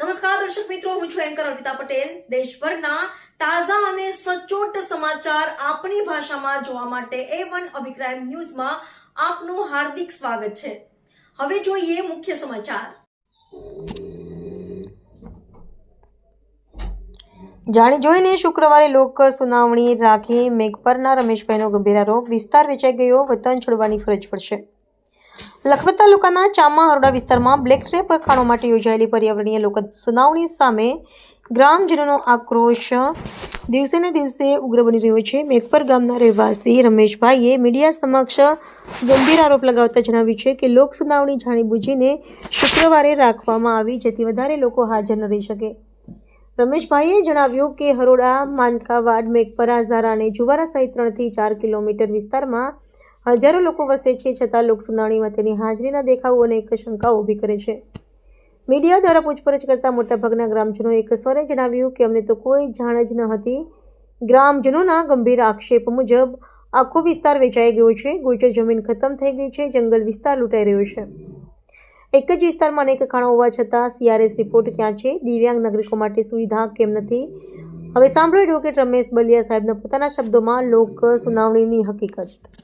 નમસ્કાર, દર્શક મિત્રો, હું છું એન્કર અર્પિતા પટેલ. દેશભરના તાજા અને સચોટ સમાચાર આપણી ભાષામાં જોવા માટે એ વન અભિપ્રાય ન્યૂઝમાં આપનું હાર્દિક સ્વાગત છે. હવે જોઈએ મુખ્ય સમાચાર. જાણી જોઈને શુક્રવારે લોક સુનાવણી રાખી મેઘપરના રમેશભાઈનો ગંભીર આરોપ. વિસ્તાર વેચાઈ ગયો, વતન છોડવાની ફરજ પડશે. લખપત તાલુકાના ચામા હરોડા વિસ્તારમાં બ્લેક ટ્રેપ ખાણો માટે યોજાયેલી પર્યાવરણીય લોક સુનાવણી સામે ગ્રામજનોનો આક્રોશ. દિવસે ને દિવસે ઉગ્ર બની રહ્યો છે. મેઘપર ગામના રહેવાસી રમેશભાઈએ મીડિયા સમક્ષ ગંભીર આરોપ લગાવતા જણાવ્યું છે કે લોક સુનાવણી જાણીબૂજીને શુક્રવારે રાખવામાં આવી જેથી વધારે લોકો હાજર ન રહી શકે. રમેશભાઈએ જણાવ્યું કે હરોડા, માનકાવાડ, મેઘપરા ઝારા અને જુવારા સહિત ત્રણથી ચાર કિલોમીટર વિસ્તારમાં હજારો લોકો વસે છે, છતાં લોક સુનાવણીમાં તેની હાજરીના દેખાવો અને એક શંકાઓ ઊભી કરે છે. મીડિયા દ્વારા પૂછપરછ કરતા મોટાભાગના ગ્રામજનોએ એક સ્વરે જણાવ્યું કે અમને તો કોઈ જાણ જ ન હતી. ગ્રામજનોના ગંભીર આક્ષેપ મુજબ, આખો વિસ્તાર વેચાઈ ગયો છે ગોચર જમીન ખતમ થઈ ગઈ છે, જંગલ વિસ્તાર લૂંટાઈ રહ્યો છે. એક જ વિસ્તારમાં અનેક ખાણો હોવા છતાં સીઆરએસ રિપોર્ટ ક્યાં છે? દિવ્યાંગ નાગરિકો માટે સુવિધા કેમ નથી? હવે સાંભળો એડવોકેટ રમેશ બલિયા સાહેબના પોતાના શબ્દોમાં લોક સુનાવણીની હકીકત.